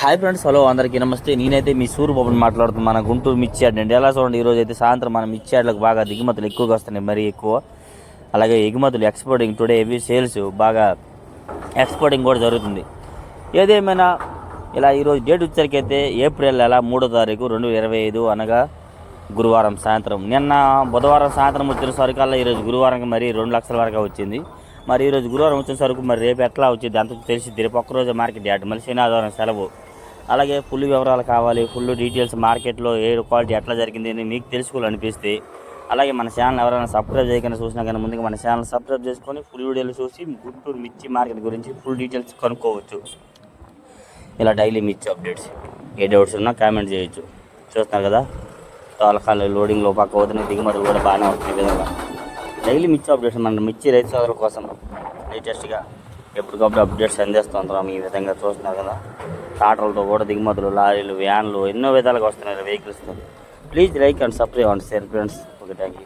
Hi friends hello అందరికీ నమస్తే. నేనైతే మీ సూర్యబాబుని మాట్లాడుతున్నాను మన గుంటూరు మిర్చి అండి. ఎలా చూడండి ఈరోజు అయితే సాయంత్రం మన మిర్చియాడ్లకు బాగా దిగుమతులు ఎక్కువగా వస్తున్నాయి మరీ ఎక్కువ. అలాగే ఎగుమతులు ఎక్స్పోర్టింగ్ టుడే ఇవి సేల్స్ బాగా ఎక్స్పోర్టింగ్ కూడా జరుగుతుంది. ఏదేమైనా ఇలా ఈరోజు డేట్ వచ్చేసరికి ఏప్రిల్ నెల మూడో తారీఖు రెండు వేల ఇరవై ఐదు అనగా గురువారం సాయంత్రం. నిన్న బుధవారం సాయంత్రం వచ్చిన సరుకల్లా ఈరోజు గురువారం మరి రెండు లక్షల వరకు వచ్చింది. మరి ఈరోజు గురువారం వచ్చిన సరుకు మరి రేపు ఎట్లా వచ్చింది అంత తెలిసి రేపు ఒక్కరోజు మార్కెట్ యాడ్. మళ్ళీ శని సెలవు. అలాగే ఫుల్ వివరాలు కావాలి ఫుల్ డీటెయిల్స్ మార్కెట్లో ఏ క్వాలిటీ ఎట్లా జరిగింది అని మీకు తెలుసుకోవాలనిపిస్తే అలాగే మన ఛానల్ ఎవరైనా సబ్స్క్రైబ్ చేయకుండా చూసినా కానీ ముందుగా మన ఛానల్ సబ్స్క్రైబ్ చేసుకొని ఫుల్ వీడియోలు చూసి గుంటూరు మిర్చి మార్కెట్ గురించి ఫుల్ డీటెయిల్స్ కనుక్కోవచ్చు. ఇలా డైలీ మిర్చి అప్డేట్స్. ఏ డౌట్స్ ఉన్నా కామెంట్ చేయొచ్చు. చూస్తున్నారు కదా? తోలకాలు లోడింగ్లో పక్క అవుతున్నాయి దిగుమతులు కూడా బాగానే అవుతున్నాయి విధంగా. డైలీ మిర్చి అప్డేట్స్ మన మిర్చి రైతు సోదరుల కోసం. లేటెస్ట్గా ఎప్పటికప్పుడు అప్డేట్స్ అందిస్తుంటాం ఈ విధంగా చూస్తున్నారు కదా? టాటర్లతో కూడా దిగుమతులు లారీలు వ్యాన్లు ఎన్నో విధాలుగా వస్తున్నాయి వెహికల్స్తో please like and subscribe and share friends okay thank you